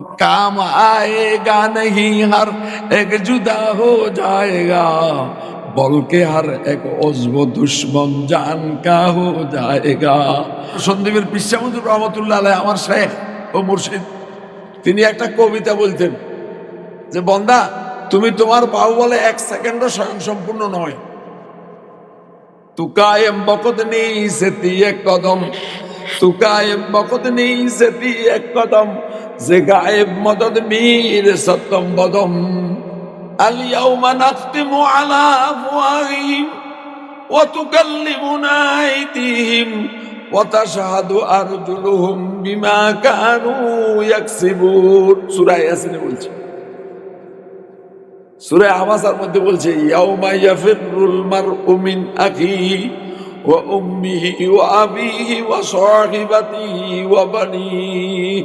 काम आएगा नहीं हर एक जुदा हो जाएगा বল के हर एक उज्व दुश्मन जान का हो जाएगा সন্দীপের পিসামুদুর রহমতুল্লাহ আলাই আমার শেখ ও মুর্শিদ তিনি একটা কবিতা বলতেন যে বন্দা তুমি তোমার বাহু বলে এক সেকেন্ডও স্বয়ং সম্পূর্ণ নয় तू कायम बकत नहीं सेती एक कदम तू कायम बकत नहीं सेती যে গায়েব মদত বীর সত্যম বদম। আলিয়াউমা নাখতিমু আলা আফওয়াহিম ওয়া তুকাল্লিমুনা আইদিহিম ওয়া তাশহাদু আরজুলুহুম বিমা কানু ইয়াকসিবুন। সূরা ইয়াসিনে বলছে। সূরা আবাসার মধ্যে বলছে, ইয়াউমা ইয়াফিরুল মারউ মিন আখিহি وأمه وأبيه وصاحبته وبنيه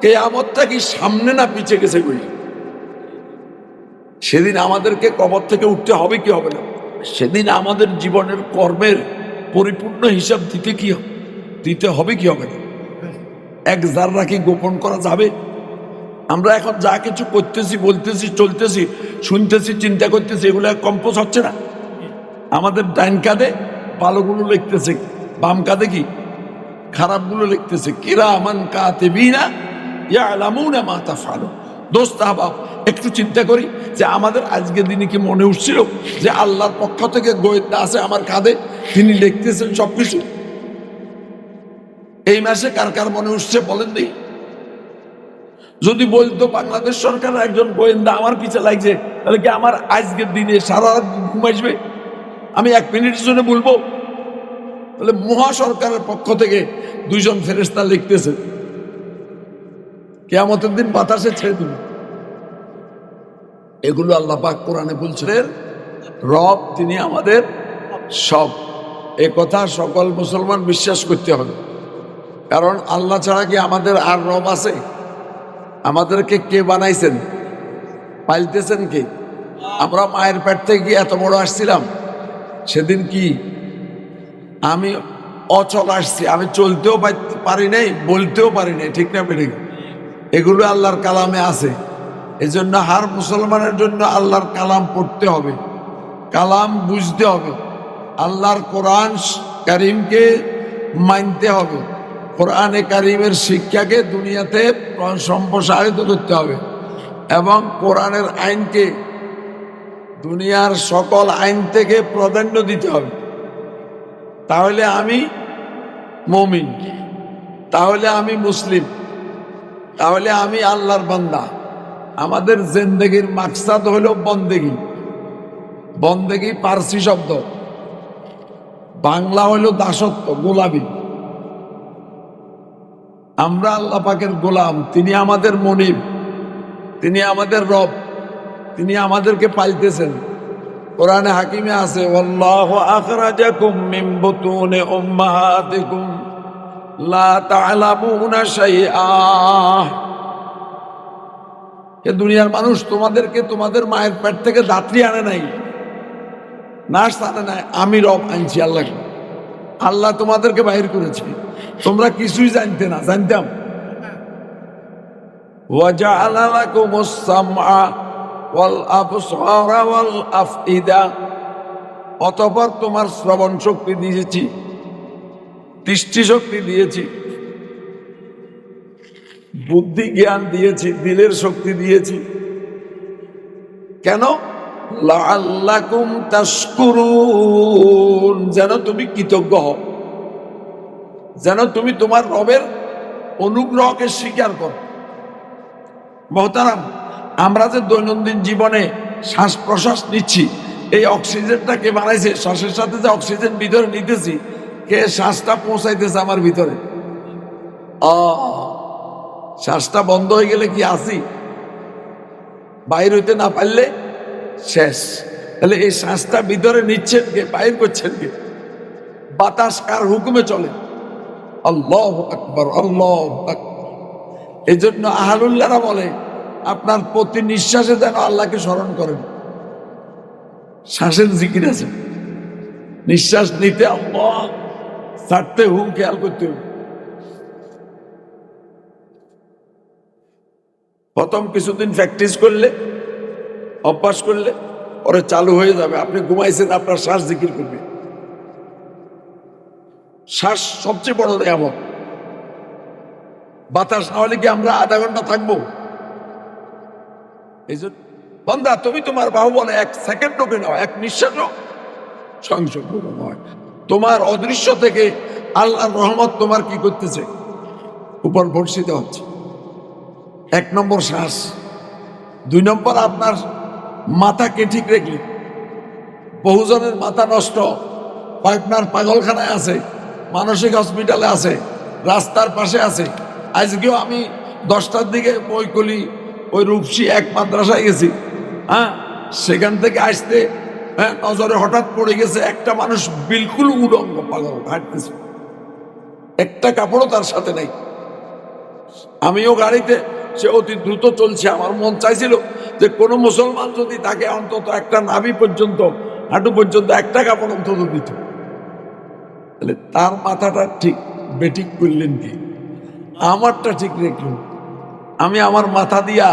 কেয়ামতটা কি সামনে না পিছে গেছে কই সেদিন আমাদেরকে কবর থেকে উঠতে হবে কি হবে না? সেদিন আমাদের জীবনের কর্মের পরিপূর্ণ হিসাব দিতে কি? দিতে হবে কি হবে না? এক জাররা কি গোপন করা যাবে? আমরা এখন যা কিছু করতেছি, বলতেছি, চলতেছি, শুনতেছি, চিন্তা করতেছি, এগুলো কম্পোজ হচ্ছে না। আমাদের ডাইন কাঁধে ভালোগুলো লিখতেছে, বাম কাঁধে কি? খারাপগুলো লিখতেছে কিরা আমান কাতে বিনা দোস্ত একটু চিন্তা করি যে আমাদের আজকের দিনে কি মনে উঠছিল যে আল্লাহর পক্ষ থেকে গোয়েন্দা আছে আমার কাঁধে? তিনি লিখতেছেন সবকিছু। এই মাসে কার কার মনে উঠছে বলেন নেই যদি বলতো বাংলাদেশ সরকার একজন গোয়েন্দা আমার পিছে লাগছে, তাহলে কি আমার আজকের দিনে সারা রাত ঘুম আসবে? আমি এক মিনিটের জন্য বলব। তাহলে মহা সরকারের পক্ষ থেকে দুইজন ফেরেস্তা লিখতেছে। কেয়ামতের দিন বাতাসে ছেড়ে দিল এগুলো আল্লাহ পাক কোরআনে বলছিলেন, রব তিনি আমাদের সব। এ কথা সকল মুসলমান বিশ্বাস করতে হবে। কারণ আল্লাহ ছাড়া কি আমাদের আর রব আছে? আমাদেরকে কে বানাইছেন? পাইলতেছেন কে? আমরা মায়ের পেট থেকে এত বড় আসছিলাম, সেদিন কি আমি অচল আসছি? আমি চলতেও পারি নাই, বলতেও পারি নাই, ঠিক না বেড়ে এগুলো আল্লাহর কালামে আছে। এই জন্য হার মুসলমানের জন্য আল্লাহর কালাম পড়তে হবে। কালাম বুঝতে হবে। আল্লাহর কোরআন কারিমকে মানতে হবে। কোরআনে কারিমের শিক্ষাকে দুনিয়াতে সম্প্রসারিত করতে হবে এবং কোরআনের আইনকে দুনিয়ার সকল আইন থেকে প্রাধান্য দিতে হবে। তাহলে আমি মমিন, তাহলে আমি মুসলিম। তাহলে আমি আল্লাহর বান্দা। আমাদের জেন্দেগির মাকসাদ হলো বন্দেগি। বন্দেগি পার্সি শব্দ। বাংলা হলো দাসত্ব, গোলামি। আমরা আল্লাহ পাকের গোলাম, তিনি আমাদের মনিব, তিনি আমাদের রব, তিনি আমাদেরকে পাইতেছেন। কোরআনে হাকিমে আছে আল্লাহু আখরাজাকুম মিন বুতুনি উম্মাহাতিকুম। লা তা'লামুনা শাইআ এ দুনিয়ার মানুষ তোমাদেরকে তোমাদের মায়ের পেট থেকে দাত্রী আনে নাই নার্স আনে নাই আমি রব আনছি আল্লাহ আল্লাহ তোমাদেরকে বাহির করেছে তোমরা কিছুই জানতে না জানতাম وجعل لكم السمع والأبصار والأفئدة অতপর তোমার শ্রবণ শক্তি দিয়েছি দৃষ্টি শক্তি দিয়েছি। বুদ্ধি জ্ঞান দিয়েছি, দিলের শক্তি দিয়েছি। কেন? যেন তুমি কৃতজ্ঞ হও। যেন তুমি তোমার রবের অনুগ্রহকে স্বীকার করো। মহতারাম, আমরা যে দৈনন্দিন জীবনে শ্বাস প্রশ্বাস নিচ্ছি, এই অক্সিজেনটাকে বানাইছে, শ্বাসের সাথে যে অক্সিজেন ভিতরে নিতেছি কে শ্বাসটা পৌঁছাইতেছে আমার ভিতরে? আ, শ্বাসটা বন্ধ হয়ে গেলে কি আসি? বাইর হইতে না পারলে শেষ। তাহলে এই শ্বাসটা ভিতরে নিচ্ছেন কে, বাইর করছেন কে? বাতাস কার হুকুমে চলে? আল্লাহ আকবর, আল্লাহ এই জন্য আহারুল্লাহরা বলে, আপনার প্রতি নিঃশ্বাসে যেন আল্লাহকে স্মরণ করেন। শ্বাসের জিকির আছে। নিঃশ্বাস নিতে আল্লাহ ছাড়তে হুম খেয়াল করতে হবে। প্রথম কিছুদিন প্র্যাকটিস করলে, অভ্যাস করলে, পরে চালু হয়ে যাবে। আপনি ঘুমাইছেন, আপনার শ্বাস জিকির করবে। শ্বাস সবচেয়ে বড় নিয়ামত। বাতাস না হলে কি আমরা আধা ঘণ্টা থাকব? এই জন্য বন্ধা তুমি তোমার বাহু বলে, এক সেকেন্ড ঢোকে নাও এক নিঃশ্বাসও সংযোগ নয় তোমার অদৃশ্য থেকে আল্লাহর রহমত তোমার কি করতেছে? উপর বর্ষিত হচ্ছে। এক নম্বর শ্বাস। দুই নম্বর আপনার মাথাকে ঠিক রেখে। বহুজনের মাথা নষ্ট। আপনার পাগলখানায় আছে। মানসিক হসপিটালে আছে। রাস্তার পাশে আছে। আজকেও আমি দশটার দিকে বইকলি ওই রূপসী এক মাদ্রাসায় গেছি। হ্যাঁ? সেখান থেকে আসতে হ্যাঁ নজরে হঠাৎ পড়ে গেছে, একটা মানুষ বিলকুল উলঙ্গ পাগল, হাঁটতেছে। একটা কাপড়ও তার সাথে নেই। আমিও গাড়িতে, সে অতি দ্রুত চলছে, আমার মন চাইছিল যে কোনো মুসলমান যদি তাকে অন্তত একটা নাভি পর্যন্ত, হাঁটু পর্যন্ত একটা কাপড় অন্তত দিত। তাহলে তার মাথাটা ঠিক বেঠিক করলেন কি? আমারটা ঠিক রেখলেন আমি আমার মাথা দিয়া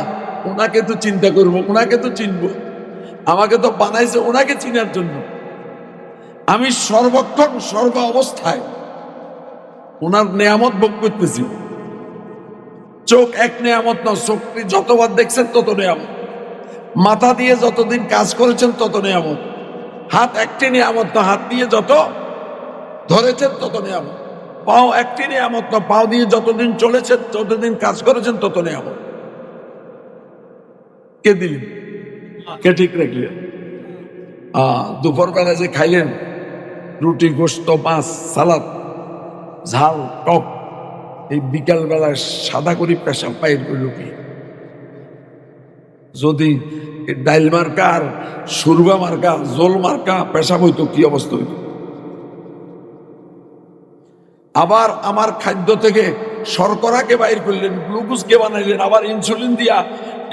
ওনাকে তো চিন্তা করব, ওনাকে তো চিনব। আমাকে তো বানাইছে ওনাকে চিনার জন্য। আমি সর্বক্ষণ, সর্ব অবস্থায় ওনার নেয়ামত ভোগ করতেছি। চোখ এক নেয়ামত না চোখটি যতবার দেখছেন তত নেয়ামত। মাথা দিয়ে যতদিন কাজ করেছেন তত নেয়ামত। হাত একটি নেয়ামত না হাত দিয়ে যত ধরেছেন তত নেয়ামত। পাও একটি নেয়ামত না পাও দিয়ে যতদিন চলেছেন ততদিন কাজ করেছেন তত নেয়ামত। কে দিলেন? কে ঠিক রাখলেন দুপুরবেলা যে খাইলেন, রুটি, গোস্ত, মাছ, সালাদ, ঝাল, টক, এই বিকালবেলা সাদা করি পেশাব পায়ের করল কি যদি ডাইল মার্কা আর সুরবা মার্কা, জোল মার্কা পেশাব হইতো কি অবস্থা হইত? আবার আমার খাদ্য থেকে শর্করাকে বাইর করলেন গ্লুকোজ কে বানাইলেন, আবার ইনসুলিন দিয়া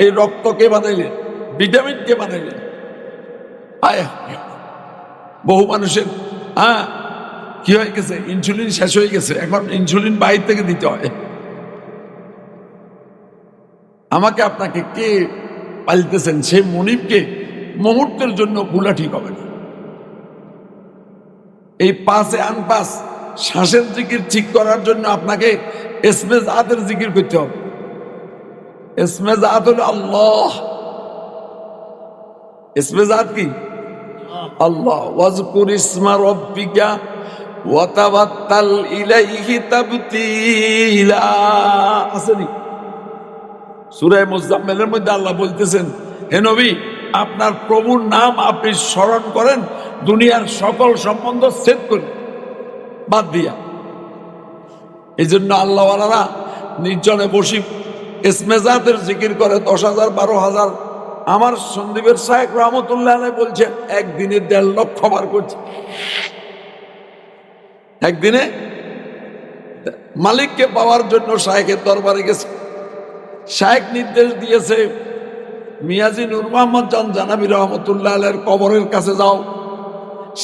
এই রক্ত কে বানাইলেন। ভিটামিন কে বানাইলেন। আয়, বহু মানুষের হ্যাঁ কি হয়ে গেছে? ইনসুলিন শেষ হয়ে গেছে। এখন ইনসুলিন বাইরে থেকে দিতে হয়। আমাকে আপনাকে কে পালতেছেন? সে মনিবকে মুহূর্তের জন্য ভুলা ঠিক হবে না। এই পাশে আনপাস শ্বাসের জিকির ঠিক করার জন্য আপনাকে এসমেজ আদের জিকির করতে হবে। এসমেজ আদ আল্লাহ। এসমেজ আদ কি? আল্লাহ, ওয়াজকুর ইসমা রব্বিকা ওয়াতাবাত্তাল ইলাইহি তাবতিলা। আসেনি সূরা মুজাম্মিলের মধ্যে আল্লাহ বলতেছেন, হে নবী, আপনার প্রভুর নাম আপনি স্মরণ করেন, দুনিয়ার সকল সম্বন্ধ সেট করেন বাদ দিয়া। এই জন্য আল্লাহওয়ালারা নির্জনে বসি এসমেজাদের জিকির করে দশ হাজার, বারো হাজার আমার সন্দীপের সাহেব রহমতুল্লাহ বলছেন একদিনে দেড় লক্ষ বার করছে। একদিনে মালিককে পাওয়ার জন্য শাহেকের দরবারে গেছে। শাহেক নির্দেশ দিয়েছে, মিয়াজি নূর মোহাম্মদ জান জানাবি রহমতুল্লাহ আলের কবরের কাছে যাও।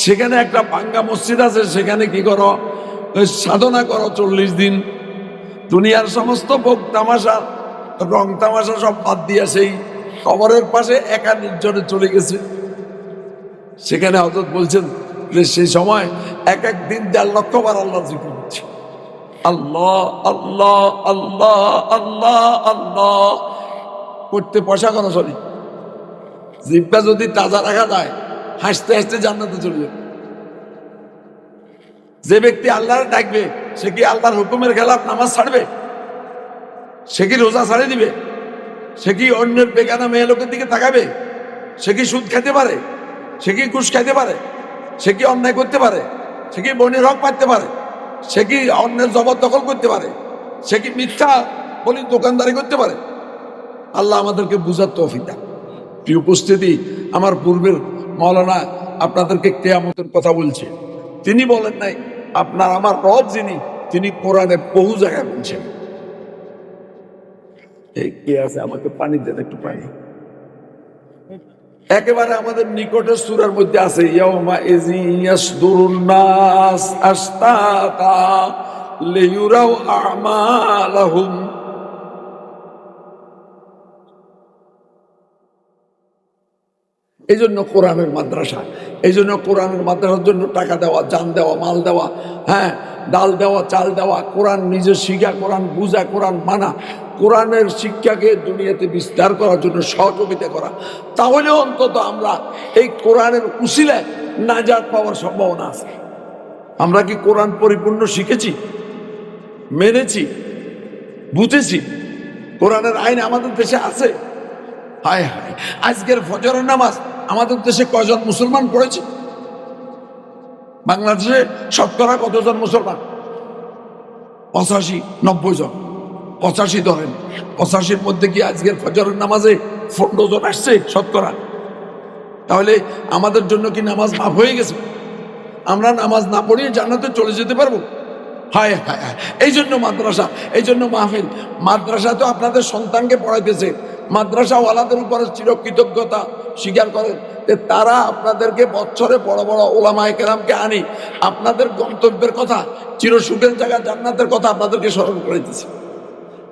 সেখানে একটা পাঙ্গা মসজিদ আছে, সেখানে কি করো? সাধনা করো চল্লিশ দিন। দুনিয়ার সমস্ত ভোগ তামাশা, রং তামাশা সব বাদ দিয়ে সেই কবরের পাশে একা নির্জনে চলে গেছে। সেখানে হজরত বলছেন যে সেই সময় এক এক দিন দেড় লক্ষ বার আল্লাহ জিকির করছে আল্লাহ আল্লাহ আল্লাহ আল্লাহ আল্লাহ। করতে পয়সা কেন সরি। জিব্বা যদি তাজা রাখা যায়, হাসতে হাসতে জান্নাতে চলে যাবে। যে ব্যক্তি আল্লাহর ডাকবে, সে কি আল্লাহর হুকুমের খেলাফ নামাজ ছাড়বে? সে কি রোজা ছাড়ে দিবে? সে কি অন্যের বেগানা মেয়ে লোকের দিকে তাকাবে? সে কি সুদ খেতে পারে? সে কি ঘুষ খাইতে পারে? সে কি অন্যায় করতে পারে? সে কি বনের হক পাইতে পারে? সে কি অন্যের জবরদখল করতে পারে? সে কি মিথ্যা বলি দোকানদারি করতে পারে? আল্লাহ আমাদেরকে বুঝার তৌফিক প্রিয় উপস্থিতি, আমার পূর্বের মৌলানা আপনাদেরকে কেয়ামতের কথা বলছে। তিনি বলেন নাই, আপনার আমার রব যিনি, তিনি কোরআনে বহু জায়গায় বলছেন। কে আছে? আমাকে পানি দেন একটু পানি। একেবারে আমাদের নিকটের সুরার মধ্যে আছে এই জন্য কোরআনের মাদ্রাসা, এই জন্য কোরআনের মাদ্রাসার জন্য টাকা দেওয়া, জান দেওয়া, মাল দেওয়া হ্যাঁ ডাল দেওয়া, চাল দেওয়া, কোরআন নিজে শিখা, কোরআন বুঝা, কোরআন মানা, কোরআনের শিক্ষাকে দুনিয়াতে বিস্তার করার জন্য সহযোগিতা করা। তাহলে অন্তত আমরা এই কোরআনের উসিলায় নাজাত পাওয়ার সম্ভাবনা আছে। আমরা কি কোরআন পরিপূর্ণ শিখেছি? মেনেছি? বুঝেছি? কোরআনের আইন আমাদের দেশে আছে? হায় হায়, আজকের ফজরের নামাজ আমাদের দেশে কয়জন মুসলমান পড়েছে? বাংলাদেশে শতকরা কতজন মুসলমান? পঁচাশি, নব্বই জন। পঁচাশি ধরেন। পঁচাশির মধ্যে কি আজকের ফজরের নামাজে পনেরো জন আসছে শতকরা? তাহলে আমাদের জন্য কি নামাজ মাফ হয়ে গেছে? আমরা নামাজ না পড়িয়ে জান্নাতে চলে যেতে পারব? হায় হায় হায়। এই জন্য মাদ্রাসা, এই জন্য মাহফিল। মাদ্রাসা তো আপনাদের সন্তানকে পড়াইতেছে। মাদ্রাসাওয়ালাদের উপরে চিরকৃতজ্ঞতা। স্বীকার করেন যে তারা আপনাদেরকে বছরে বড় বড় ওলামায় কেরামকে আনি। আপনাদের গন্তব্যের কথা, চিরসুখের জায়গা, জান্নাতের কথা আপনাদেরকে স্মরণ করে দিচ্ছে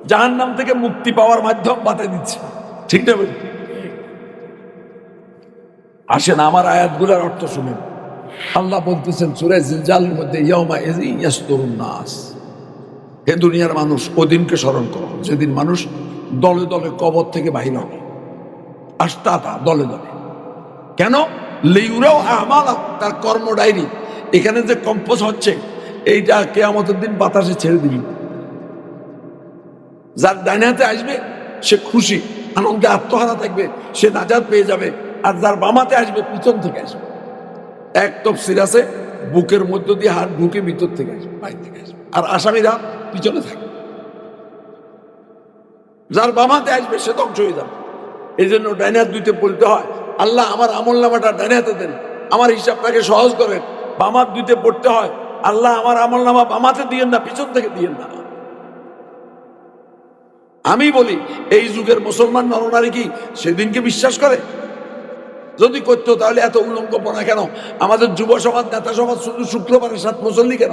জাহান নাম থেকে মুক্তি পাওয়ার মাধ্যম বাতে দিচ্ছে ঠিক না বলি আসেন, আমার আয়াতগুলোর অর্থ শুনেন। আল্লাহ বলতেছেন, সুরে জিলজালের মধ্যে নাস। হে দুনিয়ার মানুষ, ওদিনকে স্মরণ করো। যেদিন মানুষ দলে দলে কবর থেকে বাহির হবে। আস্তাতা দলে দলে। কেন? লেউরাও আমাল তার কর্ম ডায়েরি এখানে যে কম্পোজ হচ্ছে, এইটা কেয়ামতের দিন বাতাসে ছেড়ে দিবি। যার ডাইনাতে আসবে, সে খুশি, আনন্দে আত্মহারা থাকবে, সে নাজাদ পেয়ে যাবে, আর যার বামাতে আসবে, পিছন থেকে আসবে। এক তফসির আছে, বুকের মধ্য দিয়ে হাত ঢুকে ভিতর থেকে আসবে, বাইর থেকে আসবে। আর আসামিরা পিছনে থাকে। যার বামাতে আসবে, সে ধ্বংস হয়ে যাবে। এই জন্য ডাইনার দুইতে পড়তে হয়। আল্লাহ আমার আমল নামাটা ডাইনাতে দেন। আমার হিসাবটাকে সহজ করেন। বামার দুইতে পড়তে হয়। আল্লাহ আমার আমল নামা বামাতে দিয়েন না, পিছন থেকে দিয়েন না। আমি বলি, এই যুগের মুসলমান নরনারী কি সেদিনকে বিশ্বাস করে? যদি করতো তাহলে এত উল্লঙ্ঘ পড়া কেন? আমাদের যুব সমাজ, নেতা সমাজ শুধু শুক্রবারের সাত মুসল্লি কেন?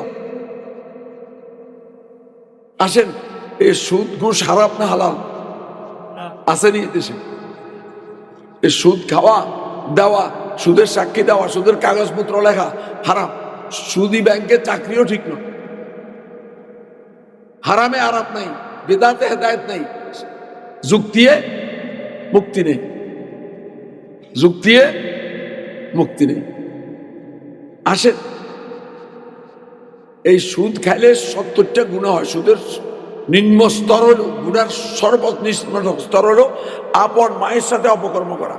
আসেন এই সুদ, ঘুষ হারাপ না হালাল? আসেনি দেশে। এই সুদ খাওয়া, দেওয়া, সুদের সাক্ষী দেওয়া, সুদের কাগজপত্র লেখা, হারাম। সুদি ব্যাংকে চাকরিও ঠিক নয়। হারামে আরাপ নাই, বেদাতে হেদায়ত নাই। যুক্তিয়ে মুক্তি নেই। যুক্তিয়ে মুক্তি নেই। আসেন। এই সুদ খাইলে সত্তরটা গুণা হয়। সুদের নিম্ন স্তর হলো গুণার সর্বনিম্ন স্তর হলো আপন মায়ের সাথে অপকর্ম করা।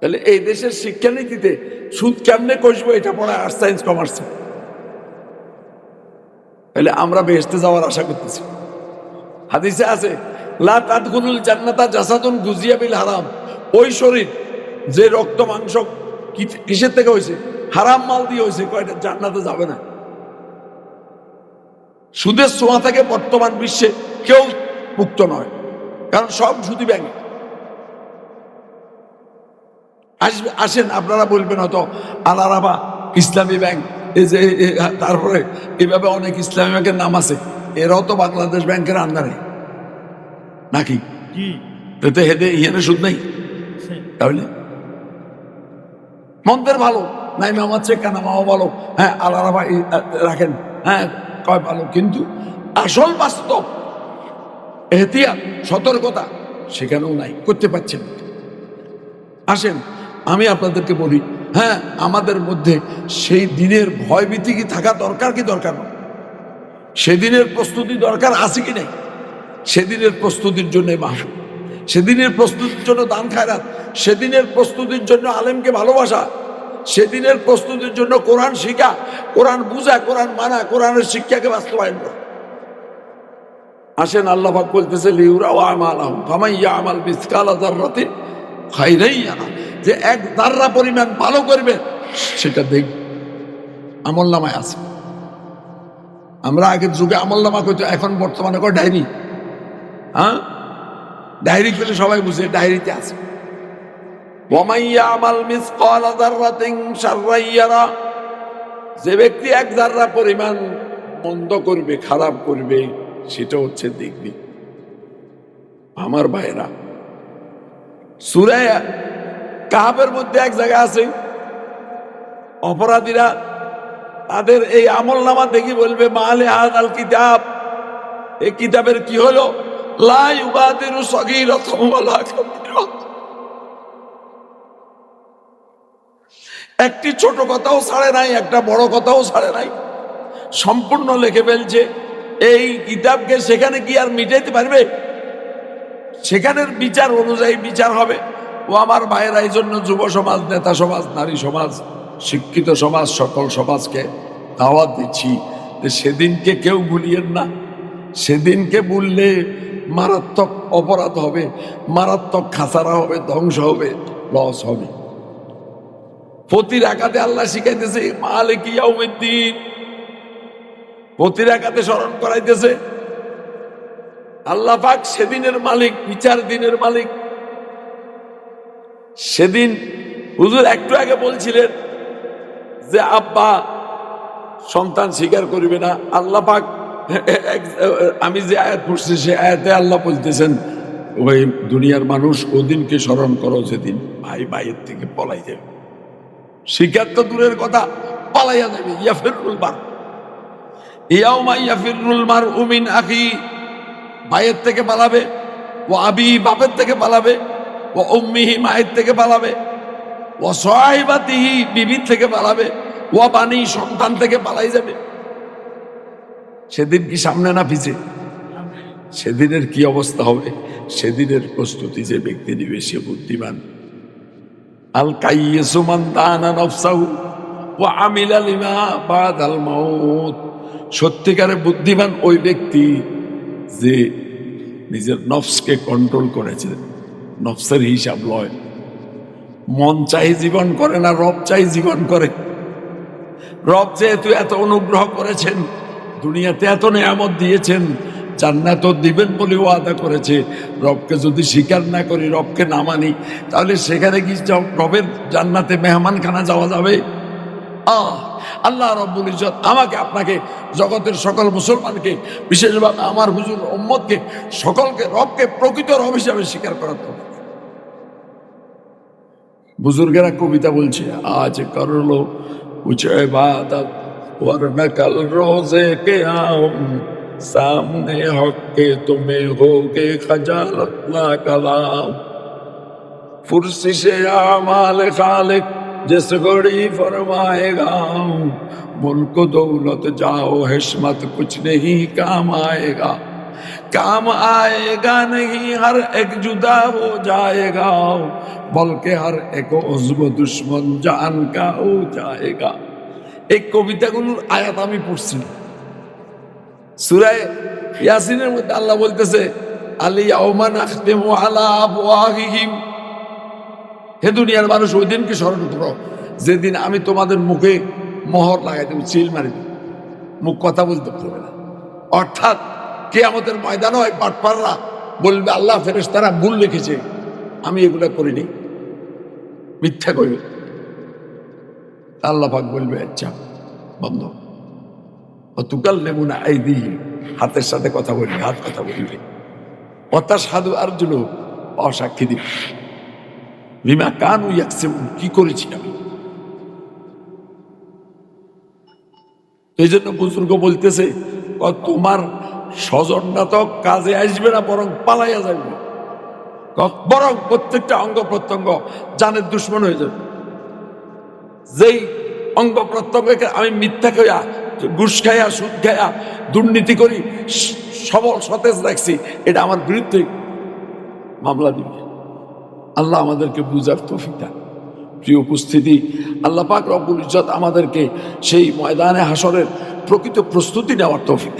তাহলে এই দেশের শিক্ষানীতিতে সুদ কেমনে কষবো এটা পড়া আর্টস সায়েন্স কমার্সে তাহলে আমরা বেহেস্তে যাওয়ার আশা করতেছি। হাদিসে আছে জান্নাতা জাসাদুন গুজিয়া বিল হারাম। ওই শরীর, যে রক্ত মাংস কিসের থেকে হয়েছে? হারাম মাল দিয়ে হয়েছে। কয়টা জান্নাতে যাবে না। সুদের ছোঁয়া থেকে বর্তমান বিশ্বে কেউ মুক্ত নয় কারণ সব সুদি ব্যাংক। আসবে আসেন আপনারা বলবেন হয়তো আলারাবা ইসলামী ব্যাংক এই যে তারপরে এভাবে অনেক ইসলামী ব্যাংকের নাম আছে এরাও তো বাংলাদেশ ব্যাংকের আন্ডারে। নাকি? জি। তো হেদে ইহানে সুদ নেই। তাহলে? মন্দের ভালো নাই মামা চেক কানা মামা ভালো। হ্যাঁ ভাই রাখেন। হ্যাঁ কয় ভালো। কিন্তু আসল বাস্তব এহতিয়াত সতর্কতা সেখানেও নাই, করতে পারছেন আসেন, আমি আপনাদেরকে বলি হ্যাঁ আমাদের মধ্যে সেই দিনের ভয়ভীতি কি থাকা দরকার কি দরকার নয়? সেদিনের প্রস্তুতি দরকার আছে কি নেই? সেদিনের প্রস্তুতির জন্য মাহফিল সেদিনের প্রস্তুতির জন্য দান খায়রাত। সেদিনের প্রস্তুতির জন্য আলেমকে ভালোবাসা। সেদিনের প্রস্তুতির জন্য কোরআন শিখা, কোরআন বুঝা, কোরআন মানা, কোরআনের শিক্ষাকে বাস্তবায়ন করা। আসেন আল্লাহ পাক বলতেছে লিউরা ও আমাল ফামাইয়া আমাল বিসকালা দাররাতিন খাইরাই ইয়ারা যে এক দাররা পরিমাণ ভালো করবে, সেটা দেখ। আমল নামায় আছে। আমরা আগের যুগে আমল নামা করতো, এখন বর্তমানে কয় ডায়েরি? হ্যাঁ? ডায়েরি খেলে সবাই বুঝে, ডায়েরিতে আছে। যে ব্যক্তি এক দাররা পরিমাণ মন্দ করবে, খারাপ করবে, সেটা হচ্ছে দেখবি। আমার ভাইরা সুরায় কাহাবের মধ্যে এক জায়গা আছে। অপরাধীরা তাদের এই আমল নামা দেখি বলবে, মালে হাত আল কিতাব। এই কিতাবের কি হলো? লাই উবাদিরু সগীরাতাম একটি ছোট কথাও ছাড়ে নাই, একটা বড় কথাও ছাড়ে নাই। সম্পূর্ণ লিখে ফেলছে, এই কিতাবকে সেখানে কি আর মিটাইতে পারবে? সেখানের বিচার অনুযায়ী বিচার হবে। ও আমার ভাইয়েরা, এই জন্য যুব সমাজ, নেতা সমাজ, নারী সমাজ, শিক্ষিত সমাজ, সকল সমাজকে দাওয়াত দিচ্ছি যে সেদিনকে কেউ ভুলিয়েন না। সেদিনকে বললে মারাত্মক অপরাধ হবে, মারাত্মক খাসারা হবে, ধ্বংস হবে, লস হবে। প্রতি রাখাতে আল্লাহ শিখাইতেছে, মালিক ইয়াউমিদ্দিন। প্রতি রাখাতে স্মরণ করাইতেছে, আল্লাহ পাক সেদিনের মালিক, বিচার দিনের মালিক। সেদিন হুজুর একটু আগে বলছিলেন যে, আব্বা, সন্তান স্বীকার করিবে না। আল্লাহ পাক আমি যে আয়াত পড়ছি, সে আয়াতে আল্লাহ বলতেছেন, ওই দুনিয়ার মানুষ ওদিনকে স্মরণ করো যেদিন ভাই ভাইয়ের থেকে পলাই যাবে। শিকার তো দূরের কথা, পালাইয়া যাবে ইয়াফিরুল বার ইয়াউমা ইয়াফিরুল মার উমিন আখি। ভাইয়ের থেকে পালাবে, ও আবি বাপের থেকে পালাবে, ও উম্মিহি মায়ের থেকে পালাবে, ও সহাইবাতিহি বিবির থেকে পালাবে, ও বাণী সন্তান থেকে পালাই যাবে। সেদিন কি সামনে না পিছে? সেদিনের কি অবস্থা হবে? সেদিনের প্রস্তুতি যে ব্যক্তি নিবে, সে বুদ্ধিমান। আল কাইয়েসু মান দানা নফসাহু ওয়া আমিলা লিমা সত্যিকারে বুদ্ধিমান ওই ব্যক্তি যে নিজের নফসকে কন্ট্রোল করেছে, নফসের হিসাব লয়। মন চাই জীবন করে না রব চাই জীবন করে। রব যেহেতু এত অনুগ্রহ করেছেন, দুনিয়াতে এত নেয়ামত দিয়েছেন জান্নাত দিবেন বলে আদা করেছে। রবকে যদি স্বীকার না করি, রবকে না মানি, তাহলে সেখানে কি রবের জান্নাতে মেহমানখানা যাওয়া যাবে? আহ, আল্লাহ রব্বুল ইজত আমাকে, আপনাকে, জগতের সকল মুসলমানকে, বিশেষভাবে আমার হুজুর ওম্মদকে সকলকে, রবকে প্রকৃত রব হিসাবে স্বীকার করার তো বুজুর্গেরা কবিতা বলছে, আজ করল উচয় বাদ ওর নকল রোজে কে আম सामने हक के तुम्हें होगे खजालत ना कलाम फुर्सिश आमाल खालिक जिस घड़ी फरमाएगा मुल्क दौलत जाओ हिस्मत कुछ नहीं काम आएगा काम आएगा नहीं हर एक जुदा हो जाएगा बल्कि हर एक उज्व दुश्मन जान का हो जाएगा এই কবিতাগুলোর আয়াত আমি পড়ছি সুরায় ইয়াসিনের মধ্যে আল্লাহ বলতেছে, আলী আবওয়াহিহিম। হে দুনিয়ার মানুষ, ওই দিনকে স্মরণ করো। যেদিন আমি তোমাদের মুখে মোহর লাগাই দেবো চিল মারি মুখ কথা বলতে পারবে না। অর্থাৎ কে আমাদের ময়দান হয় পাটপাররা বলবে, আল্লাহ ফেরেস তারা ভুল লিখেছে। আমি এগুলো করিনি। মিথ্যা কইবে। আল্লাহ পাক বলবে আচ্ছা বন্ধ। অতুকাল নেবু না এই দিই হাতের সাথে কথা বলবে হাত কথা বলবে অতা সাধু আর জন্য অসাক্ষী দিবে বিমা কান ইয়াকসে কি করেছি আমি? এই জন্য বুজুর্গ বলতেছে তোমার স্বজনটা তো কাজে আসবে না, বরং পালাইয়া যাবে বরং প্রত্যেকটা অঙ্গ প্রত্যঙ্গ জানের দুশ্মন হয়ে যাবে। যেই অঙ্গ প্রত্যঙ্গকে আমি মিথ্যা খাইয়া ঘুষ খাইয়া, সুদ খাইয়া দুর্নীতি করি সবল সতেজ রাখছি, এটা আমার বিরুদ্ধে মামলা দিবে। আল্লাহ আমাদেরকে বুঝার তফিকা প্রিয় উপস্থিতি, আল্লাহ পাক রব্বুল ইজ্জত আমাদেরকে সেই ময়দানে হাসরের প্রকৃত প্রস্তুতি নেওয়ার তৌফিক